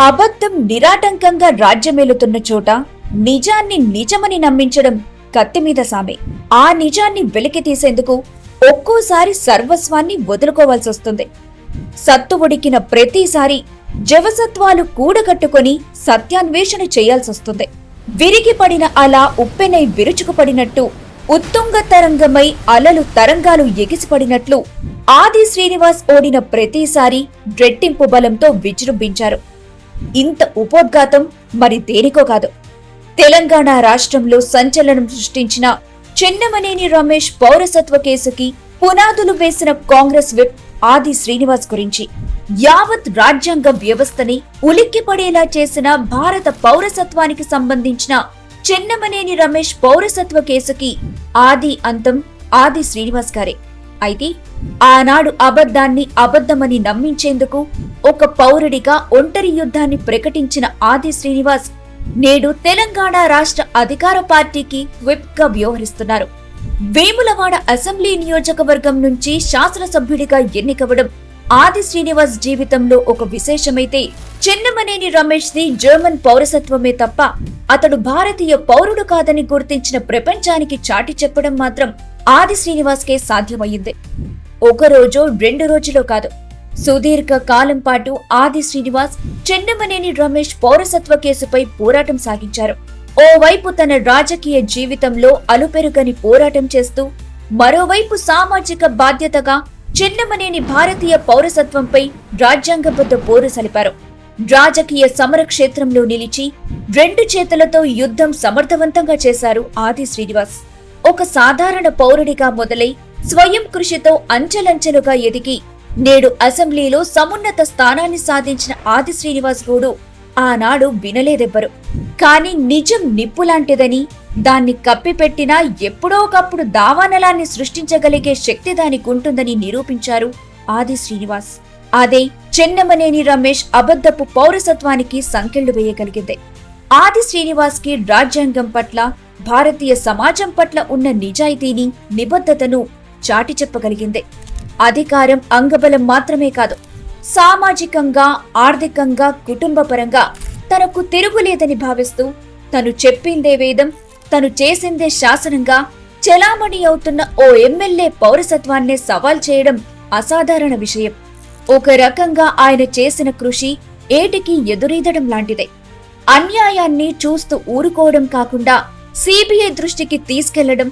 అబద్ధం నిరాటంకంగా రాజ్యమేలుతున్న చోట నిజాన్ని నిజమని నమ్మించడం కత్తిమీద సామే. ఆ నిజాన్ని వెలికి తీసేందుకు ఒక్కోసారి సర్వస్వాన్ని వదులుకోవాల్సి వస్తుంది. సత్తు ఉడికిన ప్రతిసారి జవసత్వాలు కూడగట్టుకొని సత్యాన్వేషణ చేయాల్సొస్తుంది వస్తుంది. విరిగిపడిన అలా ఉప్పెనై విరుచుకుపడినట్టు ఉత్తుంగ తరంగమై అలలు తరంగాలు ఎగిసిపడినట్లు ఆది శ్రీనివాస్ ఓడిన ప్రతిసారి రెట్టింపు బలంతో విజృంభించారు. ఇంత ఉపోద్ఘాతం మరి దేనికో కాదు. తెలంగాణ రాష్ట్రంలో సంచలనం సృష్టించిన చెన్నమనేని రమేష్ పౌరసత్వ కేసుకి పునాదులు వేసిన కాంగ్రెస్ విప్ ఆది శ్రీనివాస్ గురించి. యావత్ రాజ్యాంగ వ్యవస్థని ఉలిక్కిపడేలా చేసిన భారత పౌరసత్వానికి సంబంధించిన చెన్నమనేని రమేష్ పౌరసత్వ కేసుకి ఆది అంతం ఆది శ్రీనివాస్ గారే. అయితే ఆనాడు అబద్ధాన్ని అబద్ధమని నమ్మించేందుకు ఒక పౌరుడిగా ఒంటరి యుద్ధాన్ని ప్రకటించిన ఆది శ్రీనివాస్ నేడు తెలంగాణ రాష్ట్ర అధికార పార్టీకి విప్గా వ్యవహరిస్తున్నారు. వేములవాడ అసెంబ్లీ నియోజకవర్గం నుంచి శాసనసభ్యుడిగా ఎన్నికవడం ఆది శ్రీనివాస్ జీవితంలో ఒక విశేషమైతే చిన్నమనేని రమేష్ ది జర్మన్ పౌరసత్వమే తప్ప అతడు భారతీయ పౌరుడు కాదని గుర్తించిన ప్రపంచానికి చాటి చెప్పడం మాత్రం ఆది శ్రీనివాస్కే సాధ్యమయ్యింది. ఒక రోజు రెండు రోజులో కాదు. సుదీర్ఘ కాలం పాటు ఆది శ్రీనివాస్ చెన్నమనేని రమేష్ పౌరసత్వ కేసుపై పోరాటం సాగించారు. ఓవైపు తన రాజకీయ జీవితంలో అలుపెరుగని పోరాటం చేస్తూ మరోవైపు సామాజిక బాధ్యతగా చిన్నమనేని భారతీయ పౌరసత్వంపై రాజ్యాంగబద్ధ పోరు సలిపారు. రాజకీయ సమర క్షేత్రంలో నిలిచి రెండు చేతులతో యుద్ధం సమర్థవంతంగా చేశారు ఆది శ్రీనివాస్. ఒక సాధారణ పౌరుడిగా మొదలై స్వయం కృషితో అంచెలంచెలుగా ఎదిగి నేడు అసెంబ్లీలో సమున్నత స్థానాన్ని సాధించిన ఆది శ్రీనివాస్ గూడు ఆనాడు వినలేదెవ్వరు. కాని నిజం నిప్పులాంటిదని దాన్ని కప్పిపెట్టినా ఎప్పుడో ఒకప్పుడు దావానలాన్ని సృష్టించగలిగే శక్తి దానికి ఉంటుందని నిరూపించారు ఆది శ్రీనివాస్. అదే చెన్నమనేని రమేష్ అబద్ధపు పౌరసత్వానికి సంకెళ్ళు వేయగలిగింది. ఆది శ్రీనివాస్కి రాజ్యాంగం పట్ల భారతీయ సమాజం పట్ల ఉన్న నిజాయితీని నిబద్ధతను చాటి చెప్పగలిగింది. అధికారం అంగబలం మాత్రమే కాదు సామాజికంగా ఆర్థికంగా కుటుంబపరంగా తనకు తిరుగులేదని భావిస్తూ తను చెప్పిందే వేదం తను చేసిందే శాసనంగా చెలామణి అవుతున్న ఓ ఎమ్మెల్యే పౌరసత్వాన్నే సవాల్ చేయడం అసాధారణ విషయం. ఒక రకంగా ఆయన చేసిన కృషి ఏటికి ఎదురీదడం లాంటిదే. అన్యాయాన్ని చూస్తూ ఊరుకోవడం కాకుండా సిబిఐ దృష్టికి తీసుకెళ్ళడం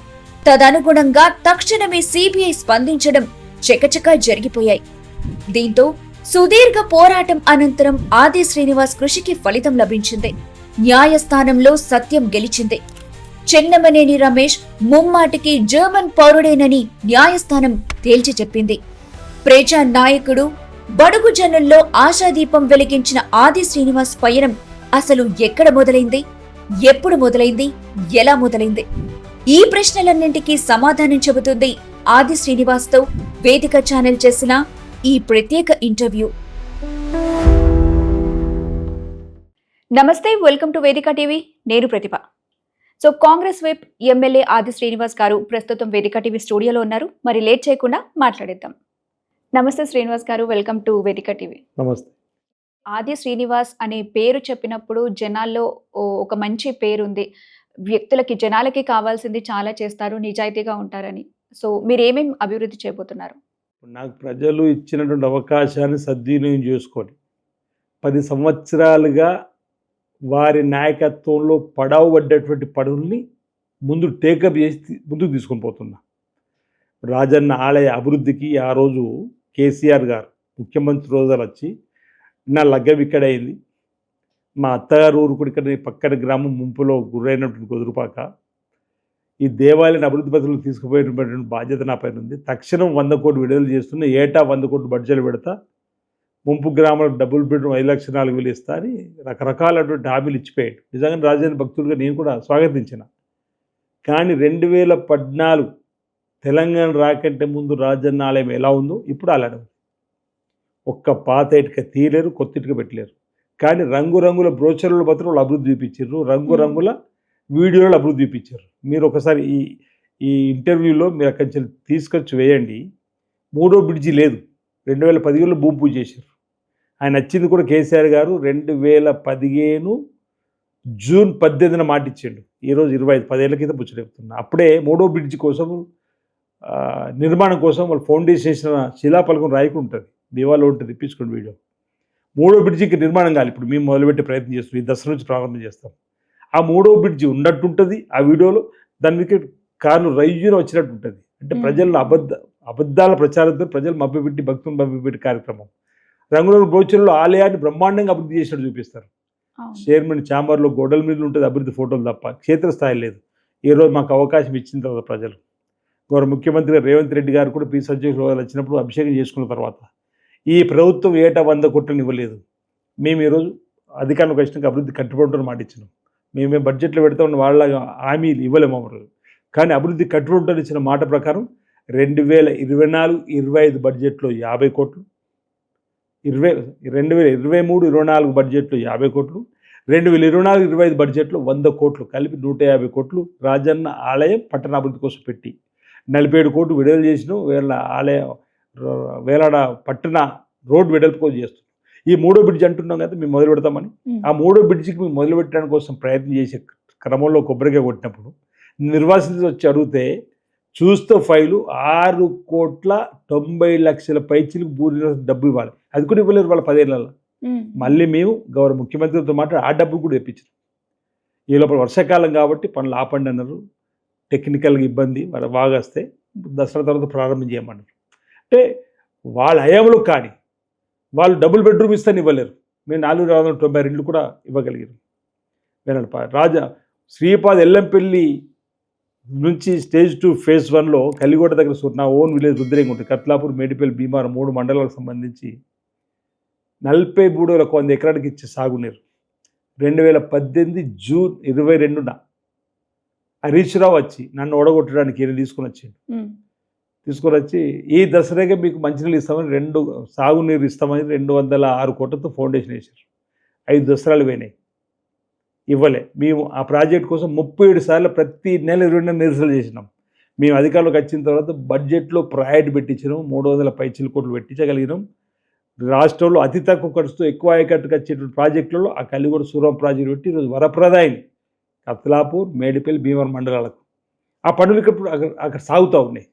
తదనుగుణంగా తక్షణమే సిబిఐ స్పందించడం చకచకా జరిగిపోయాయి. దీంతో సుదీర్ఘ పోరాటం అనంతరం ఆది శ్రీనివాస్ కృషికి ఫలితం లభించింది. న్యాయస్థానంలో సత్యం గెలిచింది. చెన్నమనేని రమేష్ ముమ్మాటికి జర్మన్ పౌరుడేనని న్యాయస్థానం తేల్చి చెప్పింది. ప్రజా నాయకుడు బడుగు జనుల్లో ఆశాదీపం వెలిగించిన ఆది శ్రీనివాస్ పయనం అసలు ఎక్కడ మొదలైంది? ఎప్పుడు మొదలైంది? ఎలా మొదలైంది? ఈ ప్రశ్నలన్నింటికీ సమాధానం చెబుతుంది ఆది శ్రీనివాస్తో వేదిక ఛానల్ చేసిన ఈ ప్రత్యేక ఇంటర్వ్యూ. నమస్తే వెల్కమ్ టు వేదిక టీవీ. నేను Pratibha. So Congress whip MLA Adi Srinivas garu ప్రస్తుతం వేదిక టీవీ స్టూడియోలో ఉన్నారు. మరి లేట్ చేయకుండా మాట్లాడేద్దాం. నమస్తే శ్రీనివాస్ గారు వెల్కమ్ టు వేదిక టీవీ. నమస్తే. ఆది శ్రీనివాస్ అనే పేరు చెప్పినప్పుడు జనాల్లో ఒక మంచి పేరు ఉంది వ్యక్తులకి జనాలకి కావాల్సింది చాలా చేస్తారు నిజాయితీగా ఉంటారని. సో మీరు ఏమేమి అభివృద్ధి చేయబోతున్నారు? నాకు ప్రజలు ఇచ్చినటువంటి అవకాశాన్ని సద్వినియోగం చేసుకొని పది సంవత్సరాలుగా వారి నాయకత్వంలో పడవబడ్డటువంటి పనుల్ని ముందు టేకప్ చేసి ముందుకు తీసుకొని పోతున్నా. రాజన్న ఆలయ అభివృద్ధికి ఆ రోజు కేసీఆర్ గారు ముఖ్యమంత్రి రోజులు వచ్చి నా లగ్గం ఇక్కడ అయింది మా అత్తగారు ఊరు కూడా ఇక్కడ పక్కన గ్రామం ముంపులో గురైనటువంటి కుదురుపాక ఈ దేవాలయాన్ని అభివృద్ధి పథకంలో తీసుకుపోయినటువంటి బాధ్యత నా పైన ఉంది. తక్షణం వంద కోట్లు విడుదల చేస్తున్న ఏటా వంద కోట్లు బడ్జెట్ పెడతా ముంపు గ్రామాలకు డబుల్ బెడ్రూమ్ ఐదు లక్షల నాలుగు వేలు ఇస్తా అని రకరకాలటువంటి హామీలు ఇచ్చిపోయాడు. నిజంగా రాజధాని భక్తులుగా నేను కూడా స్వాగతించిన. కానీ రెండు వేల పద్నాలుగు తెలంగాణ రాకంటే ముందు రాజన్న ఆలయం ఎలా ఉందో ఇప్పుడు అలానే ఉంది. ఒక్క పాత ఇటుక తీయలేరు కొత్త ఇటుక పెట్టలేరు. కానీ రంగురంగుల బ్రోచర్లు మాత్రం వాళ్ళు అభివృద్ధి చూపించారు. రంగురంగుల వీడియోలు అభివృద్ధి చూపించారు. మీరు ఒకసారి ఈ ఈ ఇంటర్వ్యూలో మీరు అక్కడి నుంచి తీసుకొచ్చి వేయండి. మూడో బ్రిడ్జి లేదు. రెండు వేల పదిహేడులో భూమి పూజ చేశారు. ఆయన వచ్చింది కూడా కేసీఆర్ గారు రెండు వేల పదిహేను జూన్ పద్దెనిమిదిన మాట ఇచ్చిండు. ఈరోజు ఇరవై ఐదు పదేళ్ళ కింద ముచ్చటెప్తున్నా అప్పుడే మూడో బ్రిడ్జ్ కోసం నిర్మాణం కోసం వాళ్ళు ఫౌండేషన్ వేసిన శిలాపలకం రాయకు ఉంటుంది. దేవాలో ఉంటుంది ఇప్పించుకోండి వీడియో. మూడో బ్రిడ్జికి నిర్మాణం కాదు ఇప్పుడు మేము మొదలుపెట్టే ప్రయత్నం చేస్తున్నాం. ఈ దసరా నుంచి ప్రారంభం చేస్తాం. ఆ మూడో బ్రిడ్జి ఉన్నట్టుంటుంది ఆ వీడియోలో. దాని మీద కార్లు రైజున వచ్చినట్టు ఉంటుంది అంటే. ప్రజల్లో అబద్ధ అబద్ధాల ప్రచారంతో ప్రజలు మభ్యపెట్టి భక్తులు మభ్యపెట్టి కార్యక్రమం. రంగురంగు బ్రోచర్లో ఆలయాన్ని బ్రహ్మాండంగా అభివృద్ధి చేసినట్టు చూపిస్తారు. చైర్మన్ ఛాంబర్లో గోడల మీద ఉంటుంది అభివృద్ధి ఫోటోలు తప్ప క్షేత్రస్థాయి లేదు. ఈ రోజు మాకు అవకాశం ఇచ్చిన తర్వాత ప్రజలు. గౌరవ ముఖ్యమంత్రి రేవంత్ రెడ్డి గారు కూడా పీ సజ్జలు వచ్చినప్పుడు అభిషేకం చేసుకున్న తర్వాత ఈ ప్రభుత్వం ఏటా వంద కోట్లను ఇవ్వలేదు. మేము ఈరోజు అధికారంలోకి వచ్చినాక అభివృద్ధి కట్టుబడి మాట ఇచ్చినాం. మేమే బడ్జెట్లో పెడతామని వాళ్ళ హామీలు ఇవ్వలేము అమరు కానీ అభివృద్ధి కట్టుబడి ఇచ్చిన మాట ప్రకారం రెండు వేల ఇరవై నాలుగు ఇరవై ఐదు బడ్జెట్లో యాభై కోట్లు ఇరవై రెండు వేల ఇరవై మూడు ఇరవై నాలుగు బడ్జెట్లో యాభై కోట్లు రెండు వేల ఇరవై నాలుగు ఇరవై ఐదు బడ్జెట్లో వంద కోట్లు కలిపి నూట యాభై కోట్లు రాజన్న ఆలయం పట్టణాభివృద్ధి కోసం పెట్టి. నలభై ఏడు కోట్లు విడుదల చేసిన వేళ ఆలయ వేలాడ పట్టణ రోడ్ వెడల్పు కోసం చేస్తున్నాం ఈ మూడో బ్రిడ్జ్ అంటున్నాం కదా మేము మొదలు పెడతామని. ఆ మూడో బ్రిడ్జికి మేము మొదలు పెట్టడానికి కోసం ప్రయత్నం చేసే క్రమంలో కొబ్బరికాయ కొట్టినప్పుడు నిర్వాసితులు వచ్చి అడిగితే చూస్తే ఫైలు ఆరు కోట్ల తొంభై లక్షల పైచిలకు బూరి డబ్బు ఇవ్వాలి. అది కూడా ఇవ్వలేరు వాళ్ళ పదేళ్ళలో. మళ్ళీ మేము గౌరవ ముఖ్యమంత్రితో మాట్లాడి ఆ డబ్బు కూడా తెప్పించారు. ఈ లోపల వర్షాకాలం కాబట్టి పనులు ఆపండి అన్నారు. టెక్నికల్గా ఇబ్బంది వాళ్ళ బాగా వస్తే దసరా తర్వాత ప్రారంభం చేయమన్నారు. అంటే వాళ్ళ హయాంలో కానీ వాళ్ళు డబుల్ బెడ్రూమ్ ఇస్తాను ఇవ్వలేరు. మేము నాలుగు వందల తొంభై రెండు కూడా ఇవ్వగలిగారు. పా- రాజా శ్రీపాద్ ఎల్లంపల్లి నుంచి స్టేజ్ టూ ఫేజ్ వన్లో కలిగోట దగ్గర నా ఓన్ విలేజ్ రుద్రేంగి ఉంటుంది. కత్లాపూర్ మేడిపల్లి భీమారం మూడు మండలాలకు సంబంధించి నలభై మూడు వేల వంద ఎకరానికి ఇచ్చే సాగునీరు. రెండు వేల పద్దెనిమిది జూన్ ఇరవై రెండున హరీష్ రావు వచ్చి నన్ను ఓడగొట్టడానికి ఈయన తీసుకుని వచ్చిండు. తీసుకొని వచ్చి ఈ దసరాగా మీకు మంచినీళ్ళు ఇస్తామని రెండు సాగునీరు ఇస్తామని రెండు వందల ఆరు కోట్లతో ఫౌండేషన్ వేశారు. ఐదు దసరాలు పోయినాయి. ఇవ్వలే. మేము ఆ ప్రాజెక్ట్ కోసం ముప్పై ఏడు సార్లు ప్రతి నెల ఇరవై నెలలు నిరసనలు చేసినాం. మేము అధికారంలోకి వచ్చిన తర్వాత బడ్జెట్లో ప్రయారిటీ పెట్టించినాం. మూడు వందల పైచిల కోట్లు పెట్టించగలిగినాం. రాష్ట్రంలో అతి తక్కువ ఖర్చుతో ఎక్కువ ఆయకట్టుకు వచ్చేటువంటి ప్రాజెక్టులలో ఆ కలిగూడ సూరం ప్రాజెక్టు పెట్టి ఈరోజు వరప్రదాయిని కత్లాపూర్ మేడిపల్లి భీమవరం మండలాలకు. ఆ పనులు ఇక్కడ అక్కడ అక్కడ సాగుతూ ఉన్నాయి.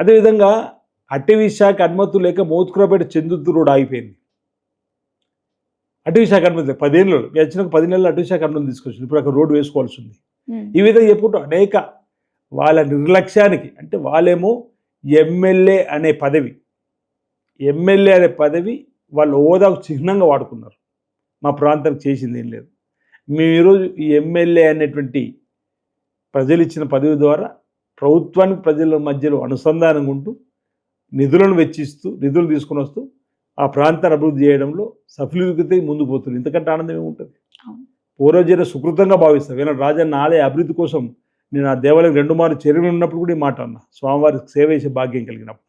అదేవిధంగా అటవీ శాఖ అనుమతులు లేక మోత్కురపేట చెందుతూ రోడ్ ఆగిపోయింది. అటవీ శాఖ అనుమతి పదేళ్ళు వచ్చినాక పది నెలలు అటవీ శాఖ అనుమతి తీసుకొచ్చింది. ఇప్పుడు అక్కడ రోడ్డు వేసుకోవాల్సి ఉంది. ఈ విధంగా చెప్పుకుంటూ అనేక వాళ్ళ నిర్లక్ష్యానికి అంటే వాళ్ళేమో ఎమ్మెల్యే అనే పదవి ఎమ్మెల్యే అనే పదవి వాళ్ళ హోదాకు చిహ్నంగా వాడుకున్నారు. మా ప్రాంతానికి చేసింది ఏం లేదు. మేము ఈరోజు ఈ ఎమ్మెల్యే అనేటువంటి ప్రజలు ఇచ్చిన పదవి ద్వారా ప్రభుత్వానికి ప్రజల మధ్యలో అనుసంధానంగా ఉంటూ నిధులను వెచ్చిస్తూ నిధులు తీసుకుని వస్తూ ఆ ప్రాంతాన్ని అభివృద్ధి చేయడంలో సఫలీకృతి ముందుకు పోతుంది. ఇంతకంటే ఆనందం ఏముంటుంది. పూర్వజన సుకృతంగా భావిస్తాం. వీళ్ళ రాజన్న ఆలయ అభివృద్ధి కోసం నేను ఆ దేవాలయం రెండు మారు చైర్మన్ ఉన్నప్పుడు కూడా ఈ మాట అన్నా. స్వామివారికి సేవ చేసే భాగ్యం కలిగినప్పుడు.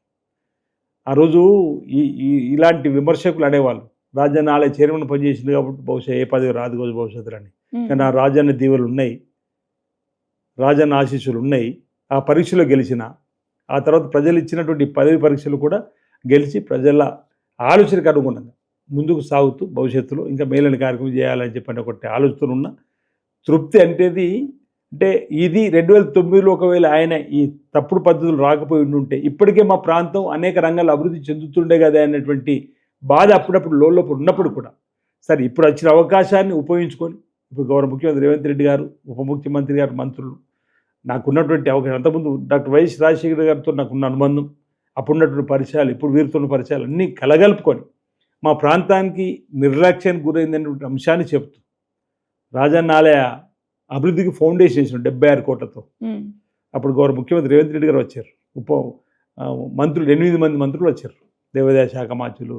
ఆ రోజు ఈ ఇలాంటి విమర్శకులు అనేవాళ్ళు. రాజన్న ఆలయ చైర్మన్ పనిచేసింది కాబట్టి బహుశా ఏ పదవి రాదు రోజు భవిష్యత్తులో అని. కానీ ఆ రాజన్న దీవెలు ఉన్నాయి. రాజన్న ఆశీస్సులు ఉన్నాయి. ఆ పరీక్షలో గెలిచిన ఆ తర్వాత ప్రజలు ఇచ్చినటువంటి పదవి పరీక్షలు కూడా గెలిచి ప్రజల ఆలోచనకు అనుగుణంగా ముందుకు సాగుతూ భవిష్యత్తులో ఇంకా మేలైన కార్యక్రమం చేయాలని చెప్పండి ఒకటి ఆలోచన ఉన్న తృప్తి అంటేది అంటే ఇది రెండు వేల తొమ్మిదిలో ఒకవేళ ఆయన ఈ తప్పుడు పద్ధతులు రాకపోయి ఉంటే ఇప్పటికే మా ప్రాంతం అనేక రంగాల్లో అభివృద్ధి చెందుతుండే కదా అనేటువంటి బాధ అప్పుడప్పుడు లోపల ఉన్నప్పుడు కూడా. సరే ఇప్పుడు వచ్చిన అవకాశాన్ని ఉపయోగించుకొని ఇప్పుడు గౌరవ ముఖ్యమంత్రి రేవంత్ రెడ్డి గారు ఉప ముఖ్యమంత్రి గారు మంత్రులు నాకున్నటువంటి అవకాశం. అంతకుముందు డాక్టర్ వైఎస్ రాజశేఖర్ గారితో నాకున్న అనుబంధం. అప్పుడున్నటువంటి పరిచయాలు ఇప్పుడు వీరితో ఉన్న పరిచయాలు అన్నీ కలగలుపుకొని మా ప్రాంతానికి నిర్లక్ష్యానికి గురైందనేటువంటి అంశాన్ని చెప్తూ రాజన్న ఆలయ అభివృద్ధికి ఫౌండేషన్ వేసిన డెబ్బై ఆరు కోట్లతో. అప్పుడు గౌరవ ముఖ్యమంత్రి రేవంత్ రెడ్డి గారు వచ్చారు. ఉప మంత్రులు ఎనిమిది మంది మంత్రులు వచ్చారు. దేవాదాయ శాఖ మంత్రులు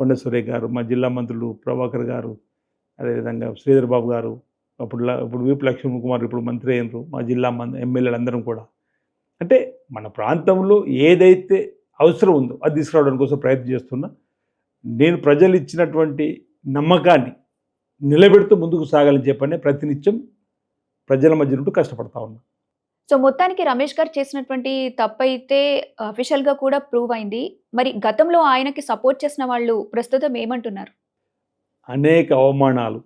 కొండ సురేఖ్ గారు మా జిల్లా మంత్రులు ప్రభాకర్ గారు అదేవిధంగా శ్రీధర్ బాబు గారు అప్పుడు ఇప్పుడు వీపు లక్ష్మణ్ కుమార్ ఇప్పుడు మంత్రి అయినరు మా జిల్లా మంది ఎమ్మెల్యేలు అందరం కూడా. అంటే మన ప్రాంతంలో ఏదైతే అవసరం ఉందో అది తీసుకురావడానికి కోసం ప్రయత్నం చేస్తున్నా నేను ప్రజలు ఇచ్చినటువంటి నమ్మకాన్ని నిలబెడుతూ ముందుకు సాగాలని చెప్పనే ప్రతినిత్యం ప్రజల మధ్య నుండి కష్టపడతా ఉన్నా సో మొత్తానికి రమేష్ గారు చేసినటువంటి తప్పైతే అఫీషియల్‌గా కూడా ప్రూవ్ అయింది. మరి గతంలో ఆయనకి సపోర్ట్ చేసిన వాళ్ళు ప్రస్తుతం ఏమంటున్నారు? అనేక అవమానాలు,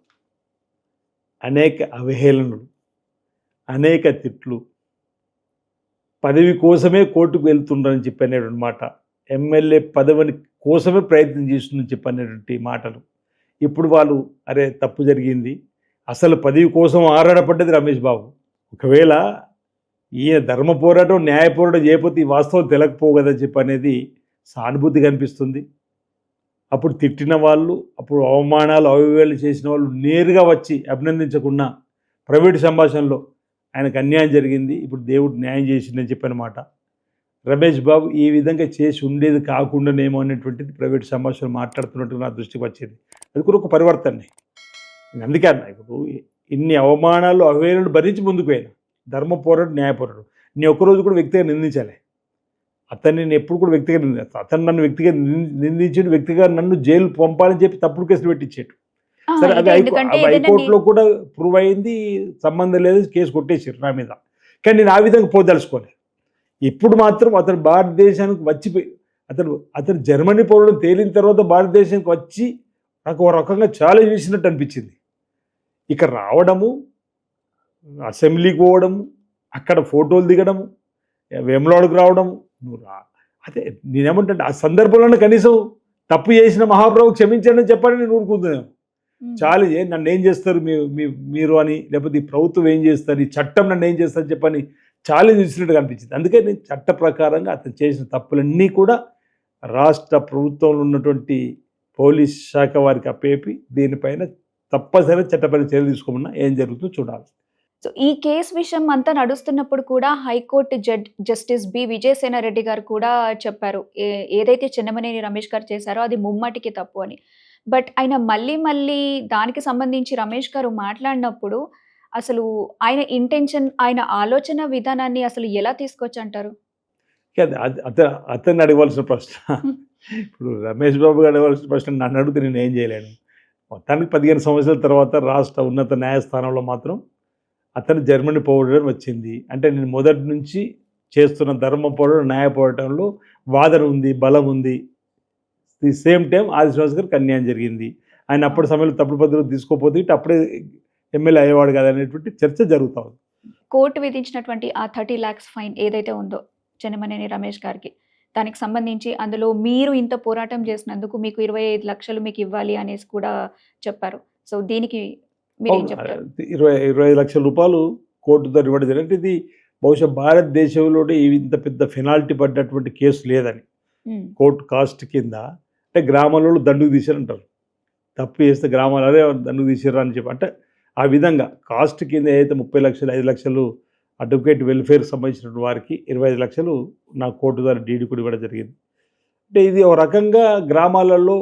అనేక అవహేళనలు, అనేక తిట్లు. పదవి కోసమే కోర్టుకు వెళ్తుండని చెప్పి అనేటువంటి మాట. ఎమ్మెల్యే పదవిని కోసమే ప్రయత్నం చేస్తుందని చెప్పి అనేటువంటి మాటలు. ఇప్పుడు వాళ్ళు అరే తప్పు జరిగింది. అసలు పదవి కోసం ఆరాడపడ్డది రమేష్ బాబు. ఒకవేళ ఈయన ధర్మ పోరాటం, న్యాయ పోరాటం చేయకపోతే ఈ వాస్తవం తెలకపోవు కదా చెప్పి అనేది సానుభూతి కనిపిస్తుంది. అప్పుడు తిట్టిన వాళ్ళు, అప్పుడు అవమానాలు, అవహేళనలు చేసిన వాళ్ళు నేరుగా వచ్చి అభినందించకుండా ప్రైవేట్ సంభాషణలో ఆయనకు అన్యాయం జరిగింది. ఇప్పుడు దేవుడు న్యాయం చేసిందని చెప్పనమాట రమేష్ బాబు ఈ విధంగా చేసి ఉండేది కాకుండానేమో అనేటువంటిది ప్రైవేట్ సంభాషణలు మాట్లాడుతున్నట్టు నా దృష్టికి వచ్చింది. అది కూడా ఒక పరివర్తనే. అందుకే అన్న ఇప్పుడు ఇన్ని అవమానాలు, అవహేళనలు భరించి ముందుకు పోయినా. ధర్మ పోరాడు న్యాయ పోరాడు నేను ఒక్కరోజు కూడా వ్యక్తిగా నిందించాలి అతన్ని నేను ఎప్పుడు కూడా వ్యక్తిగా నిందించాను అతను నన్ను వ్యక్తిగా నిందించి వ్యక్తిగా నన్ను జైలు పంపాలని చెప్పి తప్పుడు కేసులు పెట్టించాడు. సరే అది హైకోర్టులో కూడా ప్రూవ్ అయింది. సంబంధం లేదు. కేసు కొట్టేసిర్రు నా మీద. కానీ నేను ఆ విధంగా పోదలుచుకోలే. ఇప్పుడు మాత్రం అతను భారతదేశానికి వచ్చిపోయి అతను అతను జర్మనీ పౌరుడు తేలిన తర్వాత భారతదేశానికి వచ్చి నాకు ఒక రకంగా ఛాలెంజ్ చేసినట్టు అనిపించింది. ఇక్కడ రావడము, అసెంబ్లీకి పోవడము, అక్కడ ఫోటోలు దిగడము, వేములవాడకు రావడము, నువ్వు రా అదే నేనేమంటే ఆ సందర్భంలోనే కనీసం తప్పు చేసిన మహాప్రభు క్షమించండి అని చెప్పని నేను ఊరుకుంటున్నాను. ఛాలెంజ్ నన్ను ఏం చేస్తారు మీ మీరు అని లేకపోతే ఈ ప్రభుత్వం ఏం చేస్తారు ఈ చట్టం నన్ను ఏం చేస్తారు చెప్పని ఛాలెంజ్ ఇచ్చినట్టుగా అనిపించింది అందుకే నేను చట్ట ప్రకారంగా అతను చేసిన తప్పులన్నీ కూడా రాష్ట్ర ప్రభుత్వంలో ఉన్నటువంటి పోలీస్ శాఖ వారికి అప్పేపి దీనిపైన తప్పనిసరిగా చట్టపరమైన చర్యలు తీసుకోమన్నా ఏం జరుగుతుందో చూడాలి సో ఈ కేసు విషయం అంతా నడుస్తున్నప్పుడు కూడా high court judge justice B Vijayasen Reddy garu కూడా చెప్పారు. ఏదైతే చెన్నమనేని రమేష్ గారు చేశారో అది ముమ్మాటికి తప్పు అని. బట్ ఆయన మళ్ళీ మళ్ళీ దానికి సంబంధించి రమేష్ గారు మాట్లాడినప్పుడు అసలు ఆయన ఇంటెన్షన్, ఆయన ఆలోచన విధానాన్ని అసలు ఎలా తీసుకొచ్చంటారు? అతన్ని అడగవలసిన ప్రశ్న. ఇప్పుడు రమేష్ బాబు గారు అడగవలసిన ప్రశ్న నన్ను అడిగితే నేను ఏం చేయలేను. మొత్తానికి 15 సంవత్సరాల తర్వాత రాష్ట్ర ఉన్నత న్యాయస్థానంలో మాత్రం అతను జర్మనీ పోవడం వచ్చింది. అంటే నేను మొదటి నుంచి చేస్తున్న ధర్మ పోరాటం, న్యాయ పోరాటంలో వాదన ఉంది, బలం ఉంది. ది సేమ్ టైమ్ ఆది శ్రీనివాస్ గారికి అన్యాయం జరిగింది. ఆయన అప్పటి సమయంలో తప్పుడు పద్ధతులు తీసుకోకపోతే ఇటు అప్పుడే ఎమ్మెల్యే అయ్యేవాడు కాదు అనేటువంటి చర్చ జరుగుతా ఉంది. కోర్టు విధించినటువంటి ఆ 30 లాక్స్ ఫైన్ ఏదైతే ఉందో చెన్నమనేని రమేష్ గారికి. దానికి సంబంధించి అందులో మీరు ఇంత పోరాటం చేసినందుకు మీకు 25 లక్షలు మీకు ఇవ్వాలి అనేసి కూడా చెప్పారు. సో దీనికి. చెప్తారు? ఇరవై 25 లక్షల రూపాయలు కోర్టు ద్వారా ఇవ్వడం జరిగింది. ఇది బహుశా భారతదేశంలోనే ఈ ఇంత పెద్ద పెనాల్టీ పడ్డటువంటి కేసు లేదని. కోర్టు కాస్ట్ కింద అంటే గ్రామాలలో దండుకు తీశారంటారు. తప్పు చేస్తే గ్రామాలు అదే దండుకు తీసిర్రా అని చెప్పి అంటే ఆ విధంగా కాస్ట్ కింద ఏదైతే 30 లక్షలు, ఐదు లక్షలు అడ్వకేట్ వెల్ఫేర్‌కి సంబంధించిన వారికి 25 లక్షలు నా కోర్టు ద్వారా డీడీ కూడా ఇవ్వడం జరిగింది. అంటే ఇది ఒక రకంగా గ్రామాలలో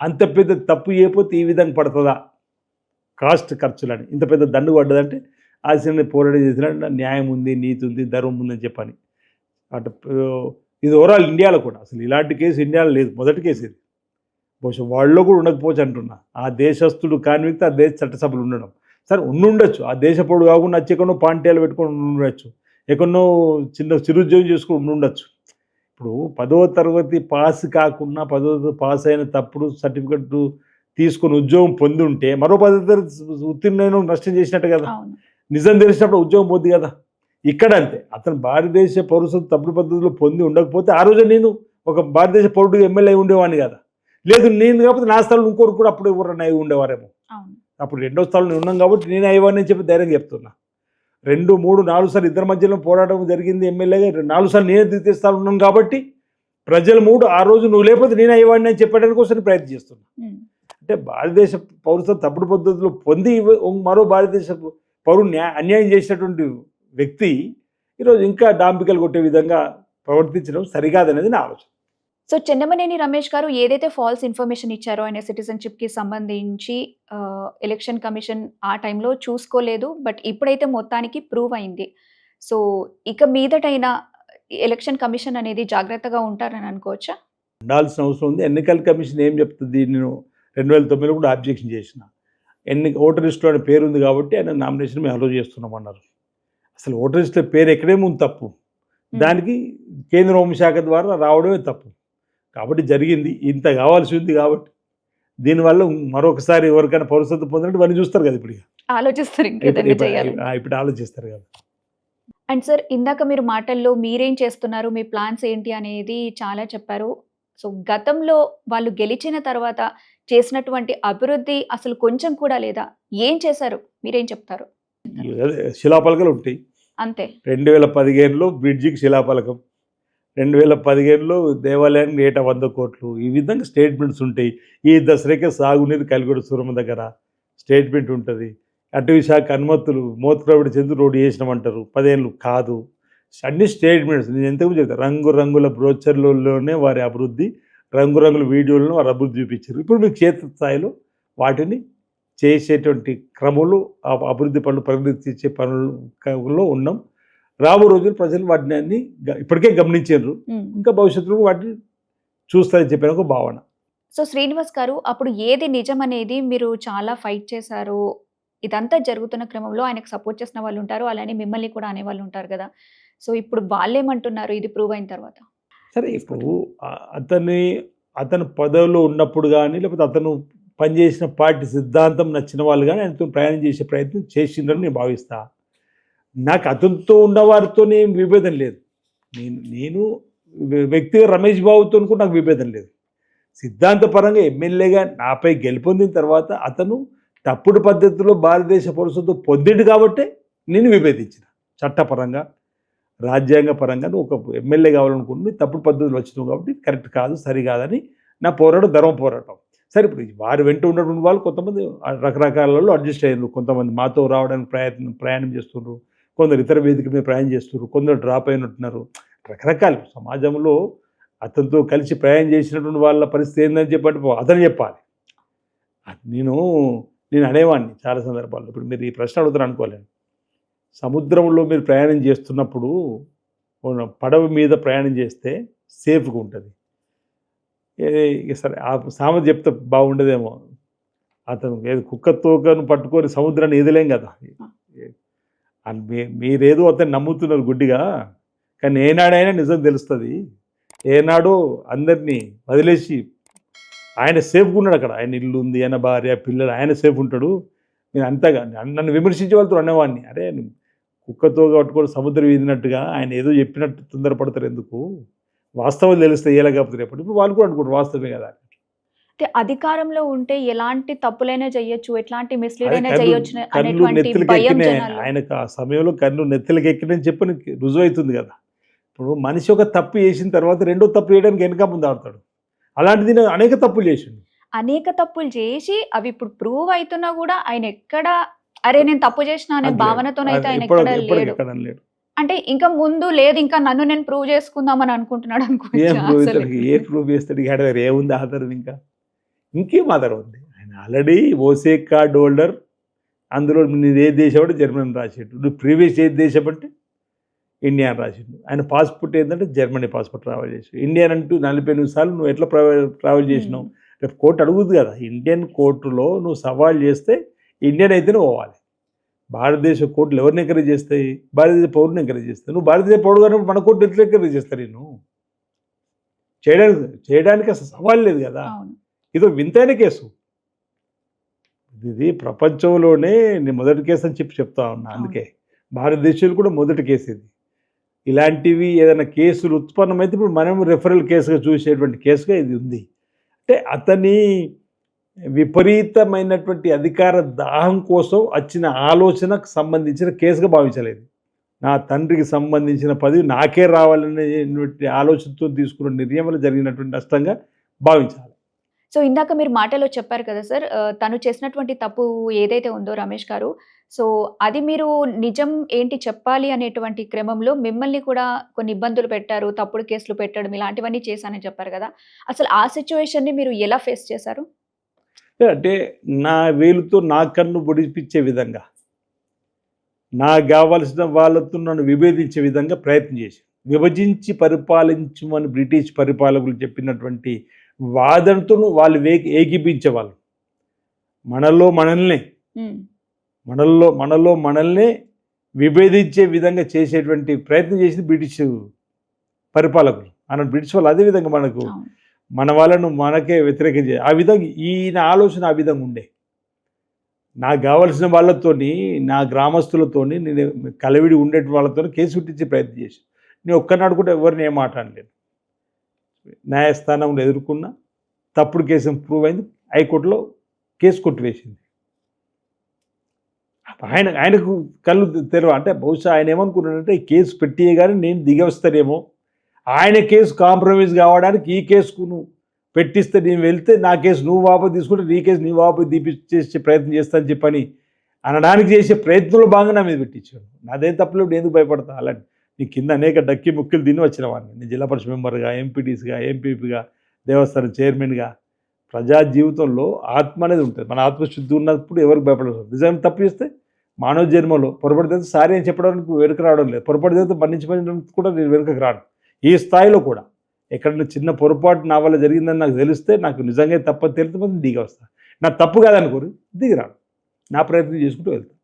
అంత పెద్ద తప్పు చేయకపోతే ఈ విధంగా పడుతుందా కాస్ట్ ఖర్చులని. ఇంత పెద్ద దండు పడ్డదంటే ఆ సినిమా పోరాటం చేసిన న్యాయం ఉంది, నీతి ఉంది, ధర్మం ఉందని చెప్పని. అటు ఇది ఓవరాల్ ఇండియాలో కూడా అసలు ఇలాంటి కేసు ఇండియాలో లేదు. మొదటి కేసు ఇది. బహుశా వరల్డ్‌లో కూడా ఉండకపోవచ్చు అంటున్నా. ఆ దేశస్థుడు కాని వ్యక్తి ఆ దేశ చట్టసభలో ఉండడం. సరే ఉండుండొచ్చు. ఆ దేశ పౌరుడు కాకుండా వచ్చి ఎక్కడనో పాంటియాలు పెట్టుకొని ఉండుండొచ్చు. ఎక్కడనో చిన్న చిరుద్యోగం చేసుకొని ఉండుండొచ్చు. ఇప్పుడు 10వ తరగతి పాస్ కాకుండా 10వ తరగతి పాస్ అయిన తప్పుడు సర్టిఫికెట్ తీసుకొని ఉద్యోగం పొంది ఉంటే మరో 10వ తరగతి ఉత్తీర్ణులైన నష్టం చేసినట్టే కదా! నిజం తెలిసినప్పుడు ఉద్యోగం పోద్ది కదా! ఇక్కడ అంతే. అతను భారతదేశ పౌరసత్వం తప్పుడు పద్ధతిలో పొంది ఉండకపోతే ఆ రోజే నేను ఒక భారతదేశ పౌరుడు ఎమ్మెల్యే ఉండేవాడిని కదా! లేదు నేను కాకపోతే నా స్థలంలో ఇంకోరు కూడా అప్పుడు ఎవరన్నా అయి ఉండేవారేమో. అప్పుడు రెండో స్థలంలో నేను ఉన్నాం కాబట్టి నేనే అయ్యేవాడిని అని చెప్పి ధైర్యంగా చెప్తున్నా. 2, 3, 4 సార్లు ఇద్దరి మధ్యలో పోరాటం జరిగింది ఎమ్మెల్యేగా 4 సార్లు నేనే ద్వితీయ స్థానంలో ఉన్నాను కాబట్టి ప్రజల మూడు ఆ రోజు నువ్వు లేకపోతే నేను అయ్యేవాడిని అని చెప్పడానికి కోసం ప్రయత్నం చేస్తున్నా. అంటే భారతదేశ పౌరసత్వం తప్పుడు పద్ధతిలో పొంది మరో భారతదేశ పౌరుడు న్యా అన్యాయం చేసినటువంటి వ్యక్తి ఈరోజు ఇంకా డాంబికలు కొట్టే విధంగా ప్రవర్తించడం సరికాదనేది నా ఆలోచన. సో చెన్నమనేని రమేష్ గారు ఏదైతే ఫాల్స్ ఇన్ఫర్మేషన్ ఇచ్చారో ఆయన సిటిజన్‌షిప్‌కి సంబంధించి ఎలక్షన్ కమిషన్ ఆ టైంలో చూసుకోలేదు. బట్ ఇప్పుడైతే మొత్తానికి ప్రూవ్ అయింది. సో ఇక మీదటైనా ఎలక్షన్ కమిషన్ అనేది జాగ్రత్తగా ఉంటారని అనుకోవచ్చా? ఉండాల్సిన అవసరం ఉంది. ఎన్నికల కమిషన్ ఏం చెప్తుంది నేను 2009లో కూడా అబ్జెక్షన్ చేసిన. ఎన్ని ఓటర్ లిస్ట్‌లో పేరు ఉంది కాబట్టి ఆయన నామినేషన్ మేము అలో చేస్తున్నామన్నారు. అసలు ఓటర్ లిస్టులో పేరు ఎక్కడేమో ఉంది తప్పు. దానికి కేంద్ర హోంశాఖ ద్వారా రావడమే తప్పు. కాబట్టి జరిగింది ఇంత కావాల్సి ఉంది కాబట్టి. దీనివల్ల మరొకసారి ఎవరికైనా పౌరసత్వం పొందినట్టు ఇవన్నీ చూస్తారు కదా ఇప్పుడు. ఆలోచిస్తారు ఇప్పుడు ఆలోచిస్తారు కదా. అండ్ సార్ ఇందాక మీరు మాటల్లో మీరేం చేస్తున్నారు మీ ప్లాన్స్ ఏంటి అనేది చాలా చెప్పారు. సో గతంలో వాళ్ళు గెలిచిన తర్వాత చేసినటువంటి అభివృద్ధి అసలు కొంచెం కూడా లేదా? ఏం చేశారు? మీరేం చెప్తారు? అదే శిలాపలకలు ఉంటాయి. అంతే. రెండు వేల పదిహేనులో బ్రిడ్జికి శిలాపలకం రెండు వేల పదిహేనులో దేవాలయానికి ఏటా వంద కోట్లు. ఈ విధంగా స్టేట్మెంట్స్ ఉంటాయి. ఈ దసరాకే సాగునీరు కలిగొడ సూరమ్మ దగ్గర స్టేట్మెంట్ ఉంటుంది. అటవీ శాఖ అనుమతులు మోత్కరవిడి చెందు రోడ్డు చేసినామంటారు పదేళ్ళు కాదు. అన్ని స్టేట్మెంట్స్ నేను ఎంతకు చెప్తాను రంగు రంగుల బ్రోచర్లలోనే వారి అభివృద్ధి రంగురంగుల వీడియోలను వారు అభివృద్ధి చూపించారు. ఇప్పుడు మీకు చేతి స్థాయిలో వాటిని చేసేటువంటి క్రమంలో ఆ అభివృద్ధి పనులు ప్రగతిచ్చే పనుల్లో ఉన్నాం. రాబో రోజులు ప్రజలు వాటిని అన్ని ఇప్పటికే గమనించారు. ఇంకా భవిష్యత్తులో వాటిని చూస్తారని చెప్పిన ఒక భావన. సో శ్రీనివాస్ గారు అప్పుడు ఏది నిజం అనేది మీరు చాలా ఫైట్ చేశారు ఇదంతా జరుగుతున్న క్రమంలో ఆయనకు సపోర్ట్ చేసిన వాళ్ళు ఉంటారు అలానే మిమ్మల్ని కూడా అనేవాళ్ళు ఉంటారు కదా. సో ఇప్పుడు వాళ్ళేమంటున్నారు? ఇది ప్రూవ్ అయిన తర్వాత. సరే ఇప్పుడు అతని అతను పదవిలో ఉన్నప్పుడు కానీ లేకపోతే అతను పనిచేసిన పార్టీ సిద్ధాంతం నచ్చిన వాళ్ళు కానీ ఆయనతో ప్రయాణం చేసే ప్రయత్నం చేసిందని నేను భావిస్తా. నాకు అతనితో ఉన్నవారితో నేను విభేదం లేదు. నేను నేను వ్యక్తిగా రమేష్ బాబుతో కూడా నాకు విభేదం లేదు. సిద్ధాంతపరంగా ఎమ్మెల్యేగా నాపై గెలుపొందిన తర్వాత అతను తప్పుడు పద్ధతిలో భారతదేశ పౌరసత్వం పొందిండు కాబట్టే నేను విభేదించిన. చట్టపరంగా రాజ్యాంగ పరంగా ఒక ఎమ్మెల్యే కావాలనుకుంటుంది తప్పుడు పద్ధతులు వచ్చినావు కాబట్టి కరెక్ట్ కాదు సరి కాదని నా పోరాటం ధర్మ పోరాటం. సరే ఇప్పుడు వారు వెంట ఉన్నటువంటి వాళ్ళు కొంతమంది రకరకాలలో అడ్జస్ట్ అయ్యారు. కొంతమంది మాతో రావడానికి ప్రయత్నం ప్రయాణం చేస్తున్నారు కొందరు ఇతర వేదిక మీద ప్రయాణం చేస్తున్నారు కొందరు డ్రాప్ అయినట్టున్నారు. రకరకాలు సమాజంలో అతనితో కలిసి ప్రయాణం చేసినటువంటి వాళ్ళ పరిస్థితి ఏందని చెప్పండి. అతను చెప్పాలి. నేను నేను అనేవాడిని చాలా సందర్భాల్లో. ఇప్పుడు మీరు ఈ ప్రశ్న అడుగుతారు అనుకోలేను. సముద్రంలో మీరు ప్రయాణం చేస్తున్నప్పుడు పడవ మీద ప్రయాణం చేస్తే సేఫ్గా ఉంటుంది. సరే ఆ సామెత చెప్తే బాగుండదేమో. అతను ఏదో కుక్క తోకను పట్టుకొని సముద్రాన్ని ఎదలేం కదా. మీరేదో అతను నమ్ముతున్నారు గుడ్డిగా కానీ ఏనాడైనా నిజం తెలుస్తుంది. ఏనాడు అందరినీ వదిలేసి ఆయన సేఫ్గా ఉన్నాడు అక్కడ. ఆయన ఇల్లు ఉంది ఆయన భార్య పిల్లలు ఆయన సేఫ్ ఉంటాడు. నేను అంతగా నన్ను విమర్శించే వాళ్ళతో అనేవాడిని. అరే కుక్కతో కట్టుకొని సముద్రం ఈదినట్టుగా ఆయన ఏదో చెప్పినట్టు తొందరపడతారు ఎందుకు? వాస్తవం తెలిస్తే ఎలా కాకపోతే రేపటి ఇప్పుడు వాళ్ళు కూడా అనుకుంటారు వాస్తవమే కదా అంటే అధికారంలో ఉంటే ఎలాంటి తప్పులైనా చేయొచ్చు ఎట్లాంటి మిస్లీడ్ అయినా చేయొచ్చు అనేటువంటి ఆయనకు ఆ సమయంలో కన్ను నెత్తులకి ఎక్కినని చెప్పని రుజువు అవుతుంది కదా. ఇప్పుడు మనిషి ఒక తప్పు చేసిన తర్వాత రెండో తప్పు చేయడానికి వెనక ముందు ఆడతాడు. అలాంటిది అనేక తప్పులు చేసిండు. అనేక తప్పులు చేసి అవి ఇప్పుడు ప్రూవ్ అవుతున్నా కూడా ఆయన ఎక్కడ అరే నేను తప్పు చేసిన అనే భావనతోనైతే ఆయన ఎక్కడ లేడు. అంటే ఇంకా ముందు లేదు ఇంకా నన్ను నేను ప్రూవ్ చేసుకుందామని అనుకుంటున్నాడు. చేస్తాడు? ఏ ప్రూవ్ చేస్తాడు? ఇక ఆడ ఏముంది ఆధారం ఇంకా? ఇంకేం ఆధారం ఉంది? ఆయన ఆల్రెడీ ఓసే కార్డ్ హోల్డర్ అందులో నేను ఏ దేశం అంటే జర్మనీ రాసిండు నువ్వు ప్రీవియస్ ఏ దేశం అంటే ఇండియా అని రాసిండు ఆయన పాస్పోర్ట్ ఏంటంటే జర్మనీ పాస్పోర్ట్ ట్రావెల్ చేసి. ఇండియన్ అంటూ నలభై ఎనిమిది సార్లు నువ్వు ఎట్లా ట్రావెల్ చేసినావు? రేపు కోర్టు అడుగుద్ది కదా. ఇండియన్ కోర్టులో నువ్వు సవాల్ చేస్తే ఇండియన్ అయితేనే పోవాలి. భారతదేశ కోర్టులు ఎవరిని ఎంకరేజ్ చేస్తాయి? భారతదేశ పౌరుని ఎంకరేజ్ చేస్తాయి. నువ్వు భారతదేశ పౌరుడు కానీ మన కోర్టు ఎట్లా ఎంకరేజ్ చేస్తారు నేను చేయడానికి చేయడానికి అసలు సవాల్ లేదు కదా. ఇదో వింతైన కేసు. ఇది ప్రపంచంలోనే నేను మొదటి కేసు అని చెప్పి చెప్తా ఉన్నా అందుకే. భారతదేశంలో కూడా మొదటి కేసు ఇది. ఇలాంటివి ఏదైనా కేసులు ఉత్పన్నమైతే ఇప్పుడు మనం రెఫరల్ కేసుగా చూసేటువంటి కేసుగా ఇది ఉంది. అంటే అతని విపరీతమైనటువంటి అధికార దాహం కోసం వచ్చిన ఆలోచనకు సంబంధించిన కేసుగా భావించలేదు. నా తండ్రికి సంబంధించిన పదవి నాకే రావాలనేటువంటి ఆలోచనతో తీసుకున్న నిర్ణయం వల్ల జరిగినటువంటి నష్టంగా భావించాలి. సో ఇందాక మీరు మాటలో చెప్పారు కదా సార్ తను చేసినటువంటి తప్పు ఏదైతే ఉందో రమేష్ గారు సో అది మీరు నిజం ఏంటి చెప్పాలి అనేటువంటి క్రమంలో మిమ్మల్ని కూడా కొన్ని ఇబ్బందులు పెట్టారు తప్పుడు కేసులు పెట్టడం ఇలాంటివన్నీ చేశానని చెప్పారు కదా. అసలు ఆ సిచ్యువేషన్ని మీరు ఎలా ఫేస్ చేశారు? అంటే నా వేలుతో నా కన్ను పొడిపించే విధంగా నాకు కావలసిన వాళ్ళతో నన్ను విభేదించే విధంగా ప్రయత్నం చేసి విభజించి పరిపాలించమని బ్రిటిష్ పరిపాలకులు చెప్పినటువంటి వాదనతో వాళ్ళు వే ఏకీపించేవాళ్ళు మనలో మనల్నే మనల్లో మనలో మనల్నే విభేదించే విధంగా చేసేటువంటి ప్రయత్నం చేసింది బ్రిటిష్ పరిపాలకులు. మన బ్రిటిష్ వాళ్ళు అదే విధంగా మనకు. మన వాళ్ళను మనకే వ్యతిరేకించే ఆ విధంగా ఈయన ఆలోచన ఆ విధంగా ఉండే. నాకు కావలసిన వాళ్ళతోని నా గ్రామస్తులతోని నేను కలవిడి ఉండే వాళ్ళతో కేసు పెట్టించే ప్రయత్నం చేసి నేను ఒక్కనాడు కూడా ఎవరిని ఏం మాట న్యాయస్థానంలో ఎదుర్కొన్న తప్పుడు కేసు ప్రూవ్ అయింది. హైకోర్టులో కేసు కొట్టివేసింది. ఆయన ఆయనకు కళ్ళు తెరవ అంటే బహుశా ఆయన ఏమనుకున్నాడంటే కేసు పెట్టియే కానీ నేను దిగవస్తానేమో ఆయన కేసు కాంప్రమైజ్ కావడానికి ఈ కేసుకు నువ్వు పెట్టిస్తే నేను వెళ్తే నా కేసు నువ్వు వాపసు తీసుకుంటే నీ కేసు నీ వాపసు తీపిచ్చేసే ప్రయత్నం చేస్తాను చెప్పని అనడానికి చేసే ప్రయత్నంలో బాగా నా మీద పెట్టించాడు. నాదేం తప్పలేదు నేను ఎందుకు భయపడతా? అలాంటి నీ కింద అనేక డక్కి ముక్కులు తిని వచ్చిన వాడిని. నేను జిల్లా పరిషత్ మెంబర్గా ఎంపీటీసీగా ఎంపీపీగా దేవస్థానం చైర్మన్గా ప్రజా జీవితంలో ఆత్మ అనేది ఉంటుంది. మన ఆత్మశుద్ధి ఉన్నప్పుడు ఎవరికి భయపడదు నిజంగా తప్పు చేస్తే మానవ జన్మలో పొరపడితే సారీ అని చెప్పడానికి వెనుక రావడం లేదు. పొరపడితే మన్నించడానికి కూడా నేను వెనుకకు రాను. ఈ స్థాయిలో కూడా. ఎక్కడైనా చిన్న పొరపాటు నా వల్ల జరిగిందని నాకు తెలిస్తే నాకు నిజంగా తప్పని తెలిస్తే మాత్రం దిగి వస్తా. నా తప్పు కాదనుకోరు దిగిరాను నా ప్రయత్నం చేసుకుంటూ వెళ్తాను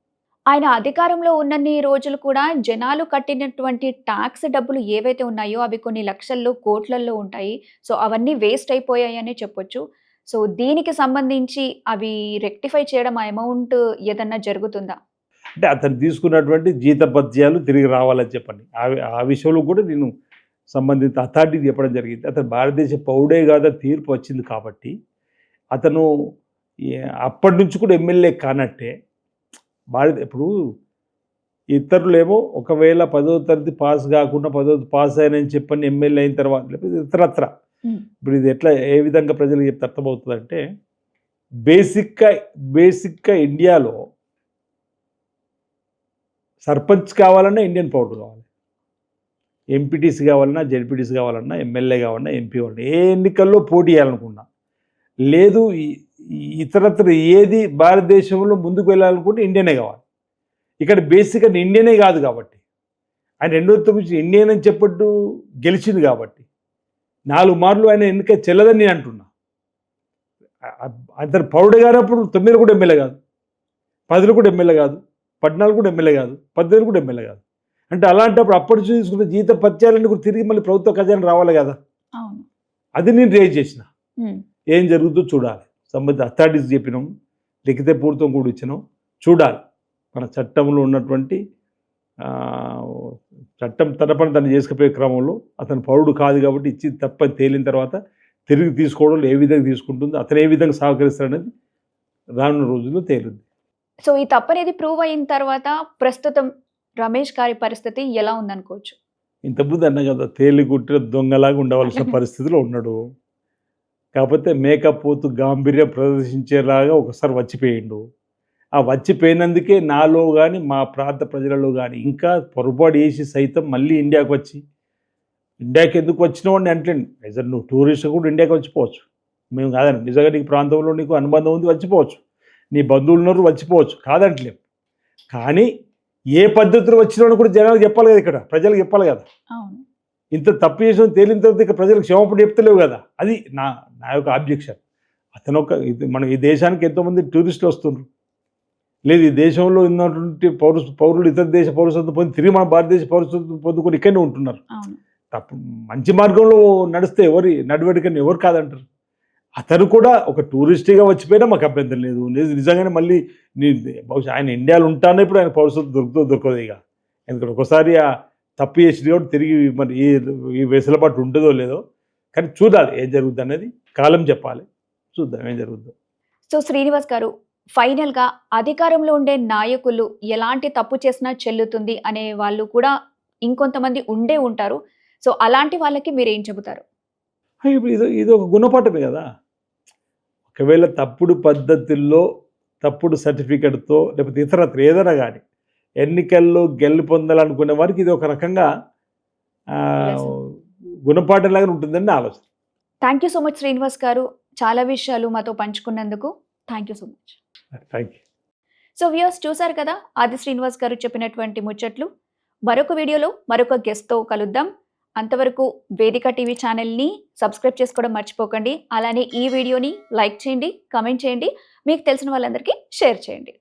ఆయన అధికారంలో ఉన్నన్ని రోజులు కూడా జనాలు కట్టినటువంటి ట్యాక్స్ డబ్బులు ఏవైతే ఉన్నాయో అవి కొన్ని లక్షల్లో కోట్లల్లో ఉంటాయి. సో అవన్నీ వేస్ట్ అయిపోయాయనే చెప్పొచ్చు. సో దీనికి సంబంధించి అవి రెక్టిఫై చేయడం ఆ అమౌంట్ ఏదన్నా జరుగుతుందా? అంటే అతను తీసుకున్నటువంటి జీతపత్యాలు తిరిగి రావాలని చెప్పండి. ఆ విషయంలో కూడా నేను సంబంధిత అథారిటీకి చెప్పడం జరిగింది. అతను భారతదేశ పౌడే కాదా తీర్పు వచ్చింది కాబట్టి అతను అప్పటి నుంచి కూడా ఎమ్మెల్యే కానట్టే. భారత ఇప్పుడు ఇతరులేమో ఒకవేళ పదో తరగతి పాస్ కాకుండా పదో పాస్ అయినని చెప్పని ఎమ్మెల్యే అయిన తర్వాత లేకపోతే ఇతరత్ర. ఇప్పుడు ఇది ఎట్లా ఏ విధంగా ప్రజలకు చెప్తే అర్థమవుతుందంటే బేసిక్గా బేసిక్గా ఇండియాలో సర్పంచ్ కావాలన్నా ఇండియన్ పౌడర్ కావాలి. ఎంపీటీసీ కావాలన్నా జడ్పీటీసీ కావాలన్నా ఎమ్మెల్యే కావాలన్నా ఎంపీ కావాలన్నా ఏ ఎన్నికల్లో పోటీ చేయాలనుకున్నా. లేదు ఇతరత్ర ఏది భారతదేశంలో ముందుకు వెళ్ళాలనుకుంటే ఇండియనే కావాలి. ఇక్కడ బేసిక్గా ఇండియనే కాదు కాబట్టి. ఆయన రెండో తొమ్మిది ఇండియన్ అని చెప్పట్టు గెలిచింది కాబట్టి. నాలుగు మార్లు ఆయన ఎన్నిక చెల్లదని నేను అంటున్నా. అతను పౌరుడు గారప్పుడు తొమ్మిది కూడా ఎమ్మెల్యే కాదు. పదిలో కూడా ఎమ్మెల్యే కాదు. పద్నాలుగు కూడా ఎమ్మెల్యే కాదు. పద్దెనిమిది కూడా ఎమ్మెల్యే కాదు. అంటే అలాంటప్పుడు అప్పటి నుంచి తీసుకున్న జీత పత్యాలన్నీ కూడా తిరిగి మళ్ళీ ప్రభుత్వ ఖజానా రావాలి కదా. అవును. అది నేను రేజ్ చేసిన. ఏం జరుగుతుందో చూడాలి. సంబంధిత అథారిటీస్ చెప్పినాం. లిఖిత పూర్తం కూడా ఇచ్చినాం. చూడాలి. మన చట్టంలో ఉన్నటువంటి ఆ, చట్టం తరపున తను చేసుకుపోయే క్రమంలో అతను పౌరుడు కాదు కాబట్టి ఇచ్చి తప్పని తేలిన తర్వాత తిరిగి తీసుకోవడంలో ఏ విధంగా తీసుకుంటుందో అతను ఏ విధంగా సహకరిస్తాడనేది రానున్న రోజుల్లో తేలుద్ది. సో ఈ తప్పనేది ప్రూవ్ అయిన తర్వాత ప్రస్తుతం రమేష్ గారి పరిస్థితి ఎలా ఉందనుకోవచ్చు? ఇంతకుముందు అన్న కదా తేలి కుట్టిన దొంగలాగా ఉండవలసిన పరిస్థితిలో ఉన్నాడు. కాకపోతే మేకప్ పోతూ గాంభీర్యం ప్రదర్శించేలాగా ఒకసారి వచ్చిపోయిండు. ఆ వచ్చిపోయినందుకే నాలో కానీ మా ప్రాంత ప్రజలలో కానీ ఇంకా పొరపాటు చేసి సైతం మళ్ళీ ఇండియాకి వచ్చి ఇండియాకి ఎందుకు వచ్చినావు అని అంటే నిజం నువ్వు టూరిస్ట్ కూడా ఇండియాకి వచ్చిపోవచ్చు. మేము కాదండి నిజంగా నీకు ప్రాంతంలో నీకు అనుబంధం ఉంది వచ్చిపోవచ్చు. నీ బంధువులు ఉన్నారు వచ్చిపోవచ్చు. కాదంటలేం. కానీ ఏ పద్ధతిలో వచ్చినావు కూడా జనాలకు చెప్పాలి కదా ఇక్కడ. ప్రజలకు చెప్పాలి కదా. ఇంత తప్పు చేసిన తేలిన తర్వాత ఇక ప్రజలకు క్షమాపణ చెప్తలేవు కదా. అది నా నా యొక్క ఆబ్జెక్షన్. అతను ఒక ఇది మన ఈ దేశానికి ఎంతోమంది టూరిస్టులు వస్తున్నారు లేదు ఈ దేశంలో ఉన్నటువంటి పౌరు పౌరులు ఇతర దేశ పౌరసత్వం పొంది తిరిగి మన భారతదేశ పౌరసత్వం పొందుకొని ఇక్కడనే ఉంటున్నారు. తప్పు మంచి మార్గంలో నడిస్తే ఎవరి నడవడికని ఎవరు కాదంటారు. అతను కూడా ఒక టూరిస్ట్గా వచ్చిపోయినా మాకు అభ్యంతరం లేదు. నిజ- నిజంగానే మళ్ళీ నీ బహుశా ఆయన ఇండియాలో ఉంటానే ఇప్పుడు ఆయన పౌరసత్వం దొరుకుతుందో దొరకదు ఇక. ఎందుకంటే ఒకసారి ఆ తప్పు చేసింది కాబట్టి తిరిగి మరి ఈ ఈ వెసులుబాటు ఉంటుందో లేదో. కానీ చూడాలి ఏం జరుగుతుంది అనేది కాలం చెప్పాలి. చూద్దాం ఏం జరుగుతుందో సో శ్రీనివాస్ గారు ఫైనల్గా అధికారంలో ఉండే నాయకులు ఎలాంటి తప్పు చేసినా చెల్లుతుంది అనే వాళ్ళు కూడా ఇంకొంతమంది ఉండే ఉంటారు. సో అలాంటి వాళ్ళకి మీరు ఏం చెబుతారు ఇది ఇది ఒక గుణపాఠమే కదా. ఒకవేళ తప్పుడు పద్ధతుల్లో తప్పుడు సర్టిఫికెట్తో లేకపోతే ఇతరత్ర ఏదైనా కానీ ఎన్నికల్లో గెలు పొందాలనుకునే వారికి ఇది ఒక రకంగా. గుణపాఠంలాగా ఉంటుందని నా ఆలోచన. Thank you so much Srinivas garu. చాలా విషయాలు మాతో పంచుకున్నందుకు thank you so much. Thank you so views చూసారు కదా ఆది శ్రీనివాస్ గారు చెప్పినటువంటి ముచ్చట్లు. మరొక వీడియోలో మరొక గెస్ట్తో కలుద్దాం. అంతవరకు వేదిక టీవీ ఛానల్ని సబ్స్క్రైబ్ చేసుకోవడం మర్చిపోకండి. అలానే ఈ వీడియోని లైక్ చేయండి కమెంట్ చేయండి. మీకు తెలిసిన వాళ్ళందరికీ షేర్ చేయండి.